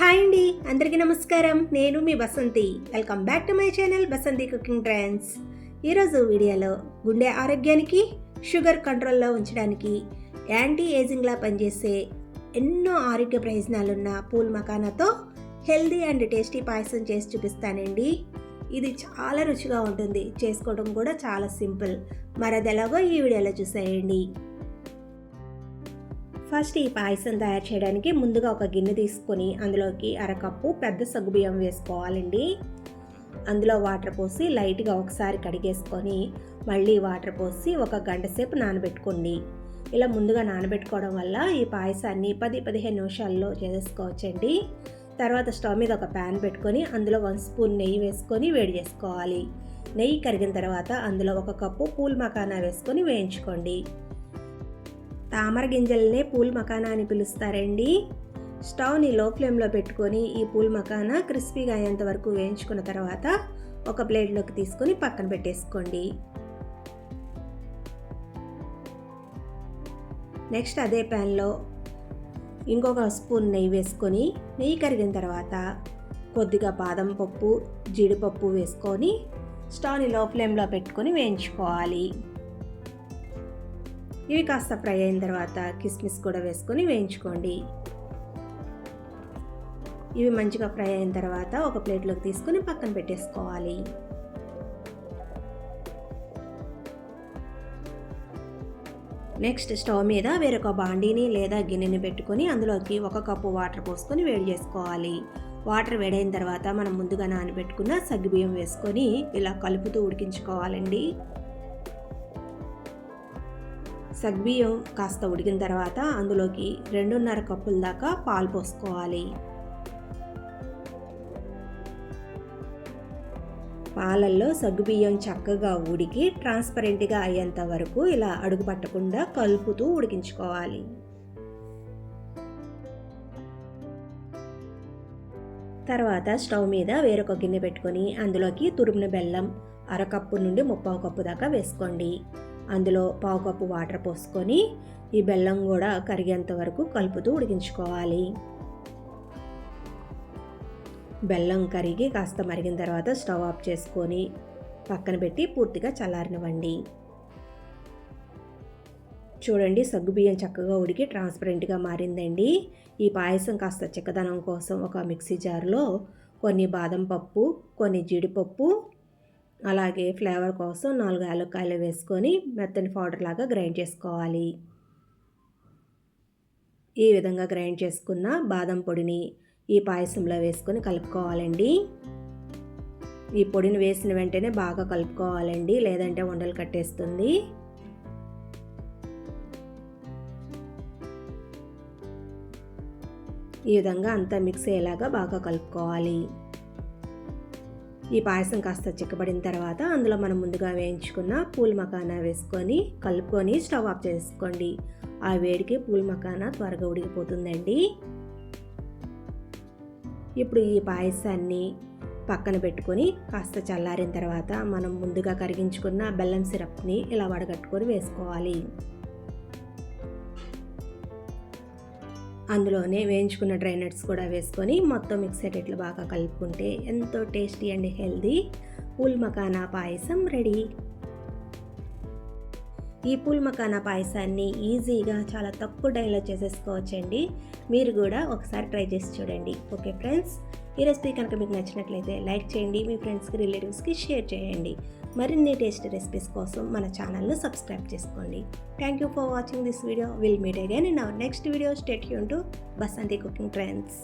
Hi అండి అందరికీ నమస్కారం. నేను మీ Basanti welcome back to my channel Basanti cooking trends. ఈరోజు వీడియోలో గుండె ఆరోగ్యానికి షుగర్ కంట్రోల్లో ఉంచడానికి యాంటీ ఏజింగ్లా పనిచేసే ఎన్నో ఆరోగ్య ప్రయోజనాలున్న పూల్ మకానాతో హెల్దీ అండ్ టేస్టీ పాయసం చేసి చూపిస్తానండి. ఇది చాలా రుచిగా ఉంటుంది. చేసుకోవడం కూడా చాలా సింపుల్. మరి అది ఎలాగో ఈ వీడియోలో చూసేయండి. ఫస్ట్ ఈ పాయసం తయారు చేయడానికి ముందుగా ఒక గిన్నె తీసుకొని అందులోకి అరకప్పు పెద్ద సగ్గుబియ్యం వేసుకోవాలండి. అందులో వాటర్ పోసి లైట్గా ఒకసారి కడిగేసుకొని మళ్ళీ వాటర్ పోసి ఒక గంట సేపు నానబెట్టుకోండి. ఇలా ముందుగా నానబెట్టుకోవడం వల్ల ఈ పాయసాన్ని పది పదిహేను నిమిషాల్లో చేసేసుకోవచ్చండి తర్వాత స్టవ్ మీద ఒక ప్యాన్ పెట్టుకొని అందులో వన్ స్పూన్ నెయ్యి వేసుకొని వేడి చేసుకోవాలి. నెయ్యి కరిగిన తర్వాత అందులో ఒక కప్పు పూల్ మకానా వేసుకొని వేయించుకోండి. తామర గింజలనే పూల్ మకానా అని పిలుస్తారండి. స్టవ్ని లో ఫ్లేమ్లో పెట్టుకొని ఈ పూల్ మకానా క్రిస్పీగా అయ్యేంత వరకు వేయించుకున్న తర్వాత ఒక ప్లేట్లోకి తీసుకొని పక్కన పెట్టేసుకోండి. నెక్స్ట్ అదే ప్యాన్లో ఇంకొక స్పూన్ నెయ్యి వేసుకొని నెయ్యి కరిగిన తర్వాత కొద్దిగా బాదం పప్పు జీడిపప్పు వేసుకొని స్టవ్ని లో ఫ్లేమ్లో పెట్టుకొని వేయించుకోవాలి. ఇవి కాస్త ఫ్రై అయిన తర్వాత కిస్మిస్ కూడా వేసుకొని వేయించుకోండి. ఇవి మంచిగా ఫ్రై అయిన తర్వాత ఒక ప్లేట్లోకి తీసుకొని పక్కన పెట్టేసుకోవాలి. నెక్స్ట్ స్టవ్ మీద వేరొక బాండీని లేదా గిన్నెని పెట్టుకొని అందులోకి ఒక కప్పు వాటర్ పోసుకొని వేడి చేసుకోవాలి. వాటర్ వేడైన తర్వాత మనం ముందుగా నానబెట్టుకున్న సగ్గుబియ్యం వేసుకొని ఇలా కలుపుతూ ఉడికించుకోవాలండి. సగ్బియ్యం కాస్త ఉడికిన తర్వాత అందులోకి రెండున్నర కప్పుల దాకా పాలు పోసుకోవాలి. పాలల్లో సగ్గుబియ్యం చక్కగా ఉడికి ట్రాన్స్పరెంట్గా అయ్యేంత వరకు ఇలా అడుగు పట్టకుండా కలుపుతూ ఉడికించుకోవాలి. తర్వాత స్టవ్ మీద వేరొక గిన్నె పెట్టుకొని అందులోకి తురుమున బెల్లం అరకప్పు నుండి ముప్పావు కప్పు దాకా వేసుకోండి. అందులో పావు కప్పు వాటర్ పోసుకొని ఈ బెల్లం కూడా కరిగేంత వరకు కలుపుతూ ఉడికించుకోవాలి. బెల్లం కరిగి కాస్త మరిగిన తర్వాత స్టవ్ ఆఫ్ చేసుకొని పక్కన పెట్టి పూర్తిగా చల్లారినివ్వండి. చూడండి సగ్గుబియ్యం చక్కగా ఉడికి ట్రాన్స్పరెంట్గా మారిందండి. ఈ పాయసం కాస్త చిక్కదనం కోసం ఒక మిక్సీ జార్లో కొన్ని బాదం పప్పు కొన్ని జీడిపప్పు అలాగే ఫ్లేవర్ కోసం నాలుగు యాలక్కాయలు వేసుకొని మెత్తని పౌడర్ లాగా గ్రైండ్ చేసుకోవాలి. ఈ విధంగా గ్రైండ్ చేసుకున్న బాదం పొడిని ఈ పాయసంలో వేసుకొని కలుపుకోవాలండి. ఈ పొడిని వేసిన వెంటనే బాగా కలుపుకోవాలండి లేదంటే ఉండలు కట్టేస్తుంది. ఈ విధంగా అంతా మిక్స్ అయ్యేలాగా బాగా కలుపుకోవాలి. ఈ పాయసం కాస్త చిక్కబడిన తర్వాత అందులో మనం ముందుగా వేయించుకున్న పూల్ మకానా వేసుకొని కలుపుకొని స్టవ్ ఆఫ్ చేసుకోండి. ఆ వేడికి పూల్ మకానా త్వరగా ఉడికిపోతుందండి. ఇప్పుడు ఈ పాయసాన్ని పక్కన పెట్టుకొని కాస్త చల్లారిన తర్వాత మనం ముందుగా కరిగించుకున్న బెల్లం సిరప్ని ఇలా వడగట్టుకొని వేసుకోవాలి. అందులోనే వేయించుకున్న డ్రై నట్స్ కూడా వేసుకొని మొత్తం మిక్స్ అయ్యేటట్లు బాగా కలుపుకుంటే ఎంతో tasty and healthy. Phool makhana payasam ready. ఈ పూల్ మకానా పాయసాన్ని ఈజీగా చాలా తక్కువ టైంలో చేసేసుకోవచ్చండి. మీరు కూడా ఒకసారి ట్రై చేసి చూడండి. Okay friends? ఈ రెసిపీ కనుక మీకు నచ్చినట్లయితే లైక్ చేయండి మీ ఫ్రెండ్స్కి రిలేటివ్స్కి షేర్ చేయండి. మరిన్ని టేస్ట్ రెసిపీస్ కోసం మన ఛానల్ను సబ్స్క్రైబ్ చేసుకోండి. Thank you for watching this video. Will meet again in our next video. Stay Yoon to Basanti cooking trends.